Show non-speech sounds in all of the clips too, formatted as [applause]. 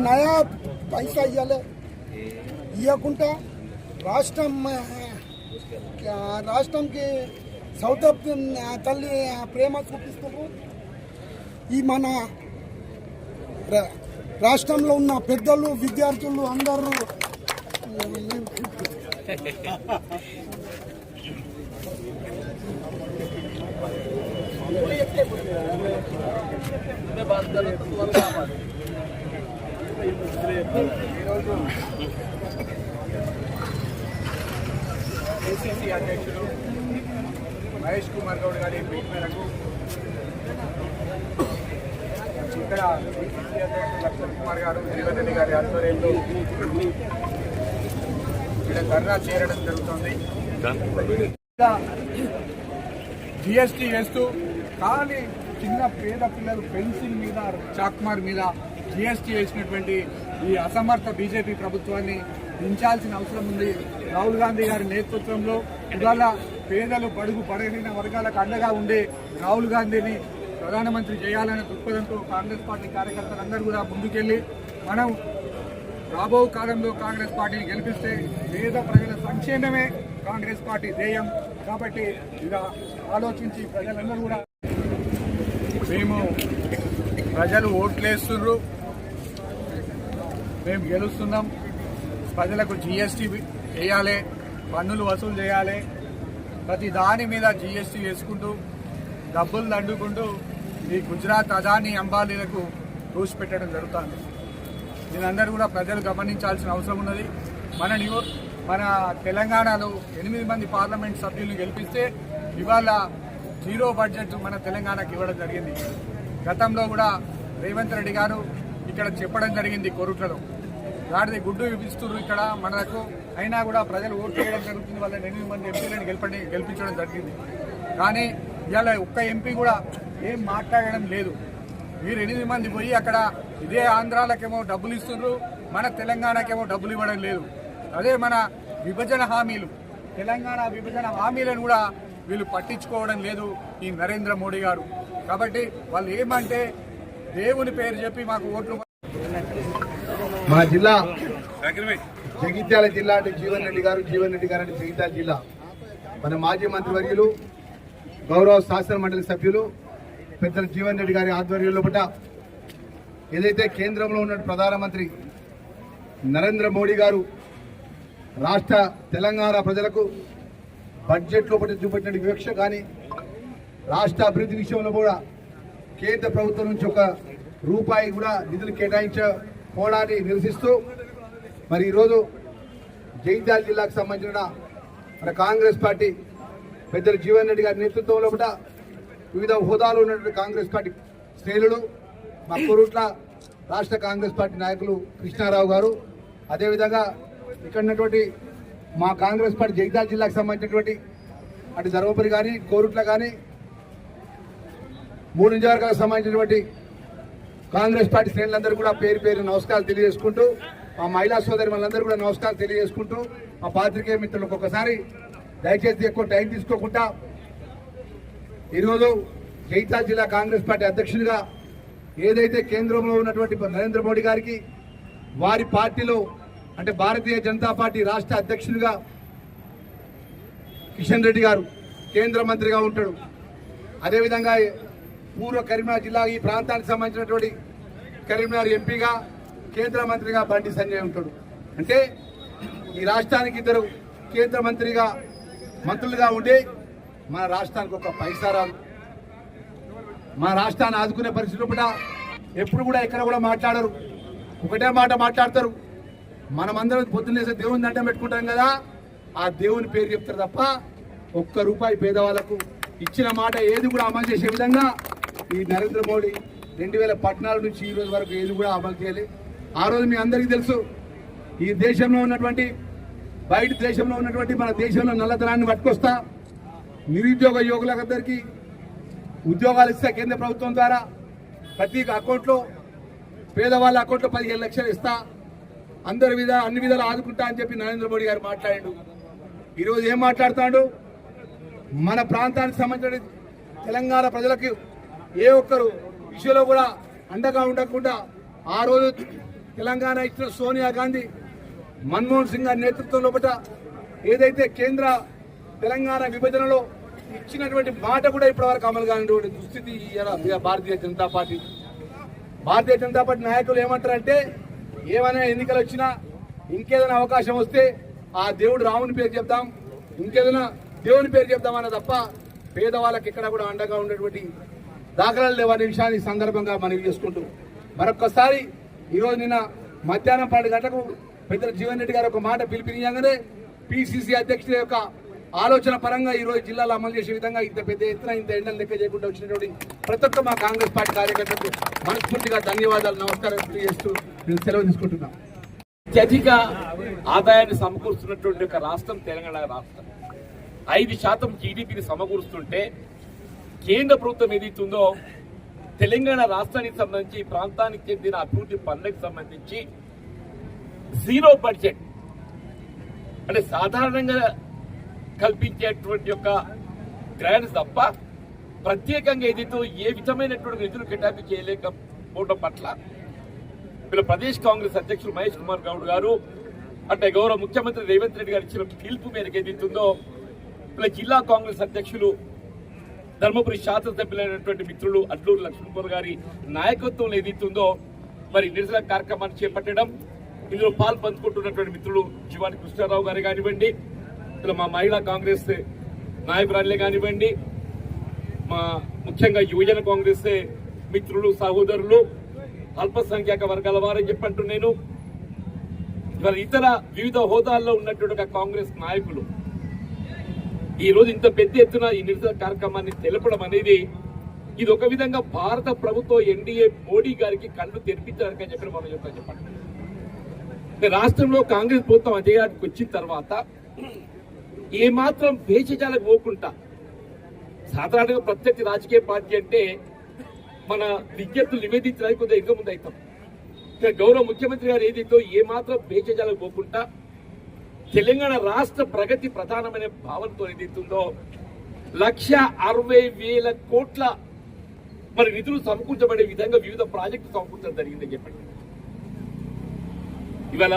నయా పైసా ఇవ్వలే ఇవ్వకుండా రాష్ట్రం ఆ, రాష్ట్రంకి సౌత్ ఆఫ్రికన్ తల్లి ప్రేమ చూపిస్తారు ఈ మన రా- రాష్ట్రంలో ఉన్న పెద్దలు విద్యార్థులు అందరూ [laughs] ఏసీసీ అధ్యక్షుడు మహేష్ కుమార్ గౌడ్ గారి పిలుపు మేరకు ఇక్కడ బీసీసీ అధ్యక్షుడు లక్ష్మణ్ కుమార్ గారు జీవన్ గారి ఆధ్వర్యంలో ఇక్కడ ధర్నా చేరడం జరుగుతుంది. జిఎస్టీ వేస్తూ కానీ చిన్న పేద పిల్లలు పెన్సిల్ మీద చాక్మార్ మీద జిఎస్టీ వేసినటువంటి ఈ అసమర్థ బీజేపీ ప్రభుత్వాన్ని దించాల్సిన అవసరం ఉంది. రాహుల్ గాంధీ గారి నేతృత్వంలో ఇవాళ పేదలు బడుగు పడగిన వర్గాలకు అండగా ఉండే రాహుల్ గాంధీని ప్రధానమంత్రి చేయాలనే దృక్పథంతో కాంగ్రెస్ పార్టీ కార్యకర్తలందరూ కూడా ముందుకెళ్ళి మనం రాబో కాలంలో కాంగ్రెస్ పార్టీని గెలిపిస్తే పేద ప్రజల సంక్షేమమే కాంగ్రెస్ పార్టీ ధ్యేయం. కాబట్టి ఇక ఆలోచించి ప్రజలందరూ కూడా మేము ప్రజలు ఓట్లేస్తున్నారు మేము గెలుస్తున్నాం. ప్రజలకు జిఎస్టీ వేయాలి పన్నులు వసూలు చేయాలి. ప్రతి దాని మీద జిఎస్టీ వేసుకుంటూ డబ్బులు దండుకుంటూ ఈ గుజరాత్ అదాని అంబానీలకు దూసి పెట్టడం జరుగుతుంది. దీనందరూ కూడా ప్రజలు గమనించాల్సిన అవసరం ఉన్నది. మన నియో మన తెలంగాణలో ఎనిమిది మంది పార్లమెంట్ సభ్యులను గెలిపిస్తే ఇవాళ జీరో బడ్జెట్ మన తెలంగాణకు ఇవ్వడం జరిగింది. గతంలో కూడా రేవంత్ రెడ్డి గారు ఇక్కడ చెప్పడం జరిగింది కొరుట్లలో గాడిది గుడ్డు ఇస్తున్నారు ఇక్కడ మనకు. అయినా కూడా ప్రజలు ఓటు వేయడం జరుగుతుంది. వాళ్ళని ఎనిమిది మంది ఎంపీలను గెలిపడి గెలిపించడం జరిగింది. కానీ ఇవాళ ఒక్క ఎంపీ కూడా ఏం మాట్లాడడం లేదు. మీరు ఎనిమిది మంది పోయి అక్కడ ఇదే ఆంధ్రాలకేమో డబ్బులు ఇస్తున్నారు. మన తెలంగాణకేమో డబ్బులు ఇవ్వడం లేదు. అదే మన విభజన హామీలు. తెలంగాణ విభజన హామీలను కూడా వీళ్ళు పట్టించుకోవడం లేదు ఈ నరేంద్ర మోడీ గారు. కాబట్టి వాళ్ళు ఏమంటే దేవుని పేరు చెప్పి మాకు ఓట్లు మా జిల్లా జగిత్యాల జిల్లా అంటే జీవన్ రెడ్డి గారు జీవన్ రెడ్డి గారు అంటే జగిత్యాల జిల్లా. మన మాజీ మంత్రివర్యులు గౌరవ శాసన మండలి సభ్యులు పెద్దల జీవన్ రెడ్డి గారి ఆధ్వర్యంలో పట్ల ఏదైతే కేంద్రంలో ఉన్న ప్రధానమంత్రి నరేంద్ర మోడీ గారు రాష్ట్ర తెలంగాణ ప్రజలకు బడ్జెట్లో పట్టి చూపెట్టిన వివక్ష కానీ రాష్ట్ర అభివృద్ధి విషయంలో కూడా కేంద్ర ప్రభుత్వం నుంచి ఒక రూపాయి కూడా నిధులు కేటాయించకపోవడాన్ని నిరసిస్తూ మరి ఈరోజు జగిత్యాల జిల్లాకు సంబంధించిన మన కాంగ్రెస్ పార్టీ పెద్దలు జీవన్ రెడ్డి గారి నేతృత్వంలో కూడా వివిధ హోదాలు ఉన్నటువంటి కాంగ్రెస్ పార్టీ శ్రేణులు మా కొరుట్ల రాష్ట్ర కాంగ్రెస్ పార్టీ నాయకులు కృష్ణారావు గారు. అదేవిధంగా ఇక్కడ ఉన్నటువంటి మా కాంగ్రెస్ పార్టీ జగిత్యాల జిల్లాకు సంబంధించినటువంటి అటు ధర్మపురి కానీ కోరుట్ల కానీ మూడు నియోజకవర్గాలకు సంబంధించినటువంటి కాంగ్రెస్ పార్టీ శ్రేణులందరూ కూడా పేరు పేరు నమస్కారాలు తెలియజేసుకుంటూ మా మహిళా సోదరి వాళ్ళందరూ కూడా నమస్కారాలు తెలియజేసుకుంటూ మా పాత్రికేయ మిత్రులకు ఒక్కొక్కసారి దయచేసి ఎక్కువ టైం తీసుకోకుండా ఈరోజు జైతాల్ జిల్లా కాంగ్రెస్ పార్టీ అధ్యక్షుడిగా ఏదైతే కేంద్రంలో ఉన్నటువంటి నరేంద్ర మోడీ గారికి వారి పార్టీలో అంటే భారతీయ జనతా పార్టీ రాష్ట్ర అధ్యక్షుడిగా కిషన్ రెడ్డి గారు కేంద్ర మంత్రిగా ఉంటాడు. అదేవిధంగా పూర్వ కరీంనగర్ జిల్లా ఈ ప్రాంతానికి సంబంధించినటువంటి కరీంనగర్ ఎంపీగా కేంద్ర మంత్రిగా బండి సంజయ్ ఉంటాడు. అంటే ఈ రాష్ట్రానికి ఇద్దరు కేంద్ర మంత్రిగా మంత్రులుగా ఉండి మన రాష్ట్రానికి ఒక పైసా రాదు. మన రాష్ట్రాన్ని ఆదుకునే పరిస్థితులు కూడా ఎప్పుడు కూడా ఎక్కడ కూడా మాట్లాడరు. ఒకటే మాట మాట్లాడతారు. మనమందరం పొద్దున్నేసే దేవుని దండం పెట్టుకుంటాం కదా. ఆ దేవుని పేరు చెప్తారు తప్ప ఒక్క రూపాయి పేదవాళ్ళకు ఇచ్చిన మాట ఏది కూడా అమలు చేసే విధంగా ఈ నరేంద్ర మోడీ రెండు వేల పద్నాలుగు నుంచి ఈ రోజు వరకు ఏది కూడా అమలు చేయాలి ఆ రోజు మీ అందరికీ తెలుసు ఈ దేశంలో ఉన్నటువంటి బయట దేశంలో ఉన్నటువంటి మన దేశంలో నల్లధనాన్ని పట్టుకొస్తా నిరుద్యోగ యువకులందరికీ ఉద్యోగాలు ఇస్తా కేంద్ర ప్రభుత్వం ద్వారా. ప్రతి అకౌంట్లో పేదవాళ్ళ అకౌంట్లో పదిహేను లక్షలు ఇస్తా. అందరి విధ అన్ని విధాలు ఆదుకుంటా అని చెప్పి నరేంద్ర మోడీ గారు మాట్లాడాడు. ఈరోజు ఏం మాట్లాడుతాడు? మన ప్రాంతానికి సంబంధించిన తెలంగాణ ప్రజలకు ఏ ఒక్కరు విషయంలో కూడా అండగా ఉండకుండా ఆ రోజు తెలంగాణ ఇచ్చిన సోనియా గాంధీ మన్మోహన్ సింగ్ గారి నేతృత్వంలో బట ఏదైతే కేంద్ర తెలంగాణ విభజనలో ఇచ్చినటువంటి మాట కూడా ఇప్పటివరకు అమలు కానిటువంటి దుస్థితి భారతీయ జనతా పార్టీ. భారతీయ జనతా పార్టీ నాయకులు ఏమంటారంటే ఏమైనా ఎన్నికలు వచ్చినా ఇంకేదైనా అవకాశం వస్తే ఆ దేవుడు రాముని పేరు చెప్తాం ఇంకేదైనా దేవుని పేరు చెప్తామన్న తప్ప పేదవాళ్ళకి ఇక్కడ కూడా అండగా ఉన్నటువంటి దాఖలాలు లేవనే విషయాన్ని సందర్భంగా మనవి చేసుకుంటూ మరొకసారి ఈరోజు నిన్న మధ్యాహ్నం పన్నెండు గంటలకు పెద్ద జీవన్ రెడ్డి గారు ఒక మాట పిలిపించగానే పిసిసి అధ్యక్షుల యొక్క ఆలోచన పరంగా ఈరోజు జిల్లాలో అమలు చేసే విధంగా ఇంత పెద్ద ఎత్తున ఇంత ఎండలు లెక్క చేయకుండా వచ్చినటువంటి ప్రతి ఒక్క మా కాంగ్రెస్ పార్టీ కార్యకర్తలకు మనస్ఫూర్తిగా ధన్యవాదాలు నమస్కారం తెలియజేస్తూ నేను సెలవు తీసుకుంటున్నాను. అత్యధిక ఆదాయాన్ని సమకూరుస్తున్నటువంటి ఒక రాష్ట్రం తెలంగాణ రాష్ట్రం. ఐదు శాతం జీడిపిని సమకూరుస్తుంటే కేంద్ర ప్రభుత్వం ఏదైతుందో తెలంగాణ రాష్ట్రానికి సంబంధించి ప్రాంతానికి చెందిన అభివృద్ధి పనులకు సంబంధించి జీరో బడ్జెట్. అంటే సాధారణంగా కల్పించేటువంటి యొక్క గ్రాంట్స్ తప్ప ప్రత్యేకంగా ఏదైతే ఏ విధమైనటువంటి నిధులు కేటాయింపు చేయలేకపోవడం పట్ల వీళ్ళ ప్రదేశ్ కాంగ్రెస్ అధ్యక్షులు మహేష్ కుమార్ గౌడ్ గారు అంటే గౌరవ ముఖ్యమంత్రి రేవంత్ రెడ్డి గారు ఇచ్చిన పిలుపు మేరకు ఏదైతుందో వీళ్ళ జిల్లా కాంగ్రెస్ అధ్యక్షులు ధర్మపురి శాసనసభ్యులైనటువంటి మిత్రులు అడ్లూరు లక్ష్మణ్ గారి నాయకత్వంలో ఏదైతుందో మరి నిరసన కార్యక్రమాన్ని చేపట్టడం. ఇందులో పాల్పంచుకుంటున్నటువంటి మిత్రులు శివాని కృష్ణారావు గారు కానివ్వండి ఇలా మా మహిళా కాంగ్రెస్ నాయకురాలే కానివ్వండి మా ముఖ్యంగా యువజన కాంగ్రెస్ మిత్రులు సహోదరులు అల్పసంఖ్యాక వర్గాల వారని చెప్పంటూ నేను ఇతర వివిధ హోదాల్లో ఉన్నటువంటి కాంగ్రెస్ నాయకులు ఈ రోజు ఇంత పెద్ద ఎత్తున ఈ నిరసన కార్యక్రమాన్ని తెలపడం అనేది ఇది ఒక విధంగా భారత ప్రభుత్వం ఎన్డీఏ మోడీ గారికి కళ్ళు తెరిపించడానికి అని చెప్పి మనం చెప్తాం చెప్పండి. రాష్ట్రంలో కాంగ్రెస్ ప్రభుత్వం అధికారానికి వచ్చిన తర్వాత ఏమాత్రం వేషజాలకు పోకుండా సాధారణంగా ప్రత్యర్థి రాజకీయ పార్టీ అంటే మన విజ్ఞప్తులు నివేదించడానికి కొద్దిగా ఎక్కువ ముందు అవుతాం. గౌరవ ముఖ్యమంత్రి గారు ఏదైతే ఏ మాత్రం పోకుండా తెలంగాణ రాష్ట్ర ప్రగతి ప్రధానమైన భావనతో ఏదైతుందో లక్ష అరవై వేల కోట్ల మరి నిధులు సమకూర్చబడే విధంగా వివిధ ప్రాజెక్టులు సమకూర్చడం జరిగిందని చెప్పండి. ఇవాళ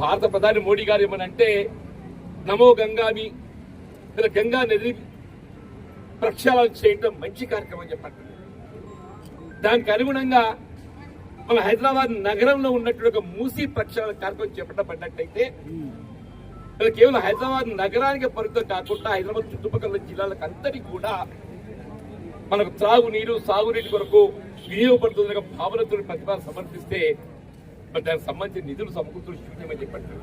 భారత ప్రధాని మోడీ గారు ఏమనంటే నమో గంగామి ఇలా గంగా నది ప్రక్షాళన చేయడం మంచి కార్యక్రమం చెప్పండి. దానికి అనుగుణంగా మన హైదరాబాద్ నగరంలో ఉన్నటువంటి ఒక మూసీ ప్రక్షాళన కార్యక్రమం చేపట్టబడ్డట్టయితే ఇలా కేవలం హైదరాబాద్ నగరానికి పరిమితం కాకుండా హైదరాబాద్ చుట్టుపక్కల జిల్లాలకు అంతటికి కూడా మనకు త్రాగునీరు సాగునీటి కొరకు వినియోగపడుతున్న భావనతో ప్రతిభ సమర్పిస్తే మరి దానికి సంబంధించిన నిధులు సమకూర్చులు శూన్యమని చెప్పట్టు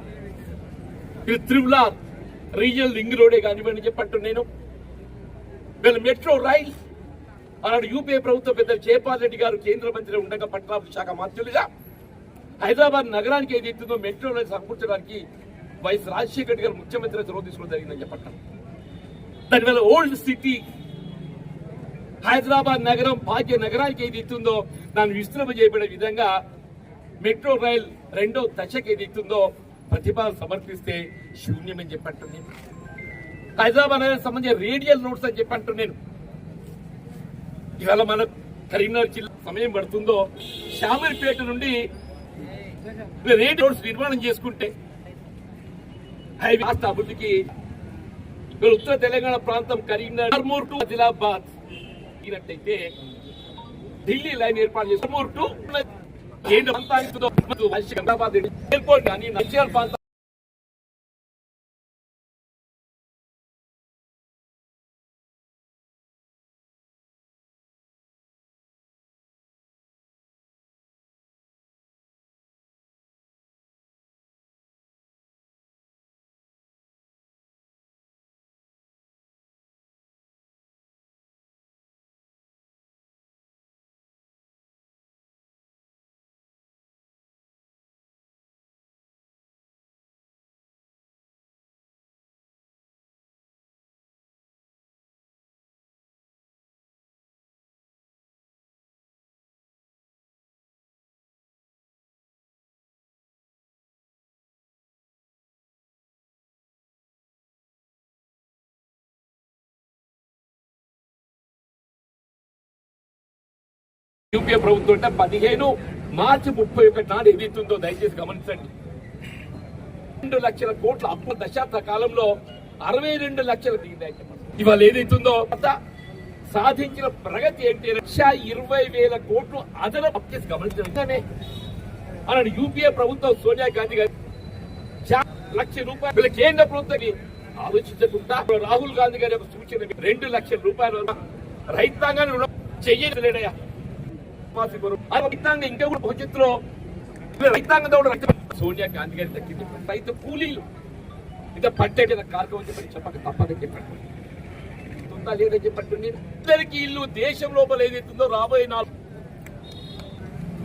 ఇది త్రిపుల రీజనల్ లింక్ రోడే కానివ్వండి చెప్పట్టు నేను. వీళ్ళ మెట్రో రైల్ ఆనాడు యూపీఏ ప్రభుత్వ పెద్ద జయపాల్ రెడ్డి గారు కేంద్ర మంత్రి ఉండగా పట్టణాభివృద్ధి శాఖ మంత్రులుగా హైదరాబాద్ నగరానికి ఏది ఎత్తుందో మెట్రో రైల్ సమకూర్చడానికి వైఎస్ రాజశేఖర రెడ్డి గారు ముఖ్యమంత్రి చొరవ తీసుకోవడం జరిగిందని చెప్పంటాం దానివల్ల ఓల్డ్ సిటీ హైదరాబాద్ నగరం భాగ్య నగరానికి ఏది ఇస్తుందో దాన్ని విస్తృత చేయబడే విధంగా మెట్రో రైల్ రెండో దశకు ఏది ఇస్తుందో ప్రతిపాదన సమర్పిస్తే శూన్యమని చెప్పట్టు నేను హైదరాబాద్ నగరం సంబంధించిన రేడియల్ నోట్స్ అని చెప్పంటు నేను. ఇవాళ మన కరీంనగర్ జిల్లా సమయం పడుతుందో శామర్పేట నుండి రేడియల్ నోట్స్ నిర్మాణం చేసుకుంటే హైవే రాష్ట్ర అభివృద్ధికి ఇవాళ ఉత్తర తెలంగాణ ప్రాంతం కరీంనగర్ ఆర్మూర్ టు ఆదిలాబాద్. అయినట్టయితే ఢిల్లీ లైన్ ఏర్పాటు చేసి ఆర్మూర్ టు కేంద్ర ప్రాంతానికి హైదరాబాద్ ఎయిర్పోర్ట్ కానీ ప్రాంతం యూపీఏ ప్రభుత్వం అంటే పదిహేను మార్చి ముప్పై ఒకటి నాడు ఏదైతుందో దయచేసి గమనించండి. రెండు లక్షల కోట్ల అప్పు దశాబ్ద కాలంలో అరవై రెండు లక్షల ఇవాళ ఏదైతుందో సాధించిన ప్రగతి ఏంటి? లక్ష ఇరవై వేల కోట్లు అదనపు అప్పు చేసి గమనించండి. అలాంటి యూపీఏ ప్రభుత్వం సోనియా గాంధీ గారి. చా- లక్ష రూపాయలు వీళ్ళ కేంద్ర ప్రభుత్వానికి ఆలోచించకుండా రాహుల్ గాంధీ గారి సూచన రెండు లక్షల రూపాయలు రైతాంగాన్ని రుణం చెయ్యలేడయ్యా. రైతాంగం ఇంకా కూడా భవిష్యత్తులో రైతాంగంతో సోనియా గాంధీ గారి దక్కింది. రైతు కూలీలు. ఇంకా పట్టేట కార్యక్రమం చెప్పి చెప్పక తప్పదని చెప్పాడు. ఉందా లేదని చెప్పట్టు ఇద్దరికి ఇల్లు దేశం లోపల ఏదైతుందో రాబోయే నాలుగు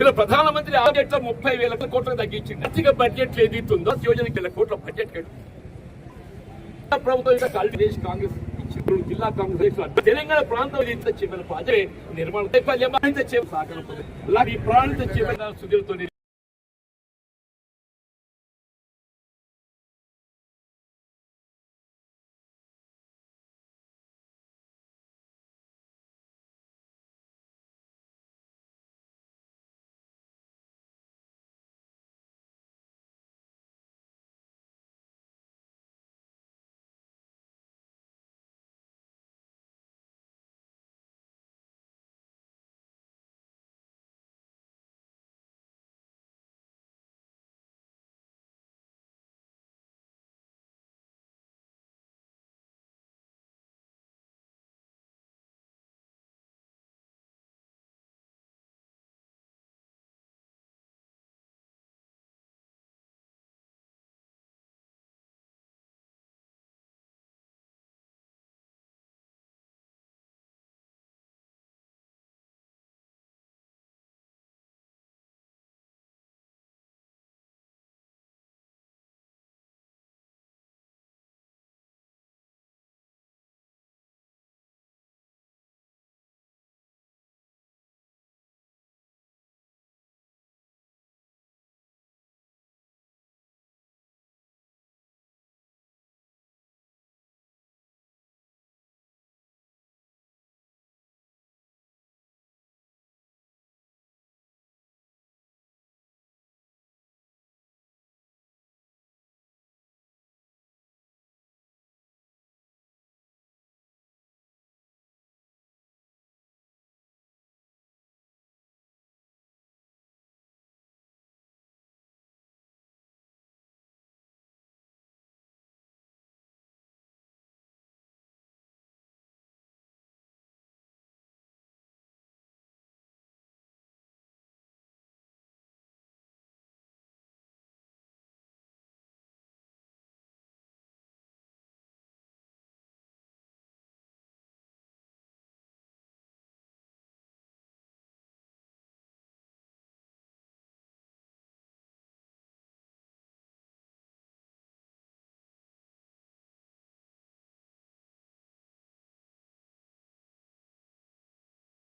ఇలా ప్రధానమంత్రి బడ్జెట్లో ముప్పై వేల కోట్లకు తగ్గించింది. ఆర్థిక బడ్జెట్ ఏదైతుందో యోజనకి వేల కోట్ల బడ్జెట్ కట్టు ప్రభుత్వం యొక్క కాంగ్రెస్ కాంగ్రెస్ జిల్లా కాంగ్రెస్ తెలంగాణ ప్రాంతం ఇంత చెప్పిన ప్రాజెక్ట్ నిర్మాణం వైఫల్యం ఇంత ఈ ప్రాంత చెప్పిన సుధీర్తో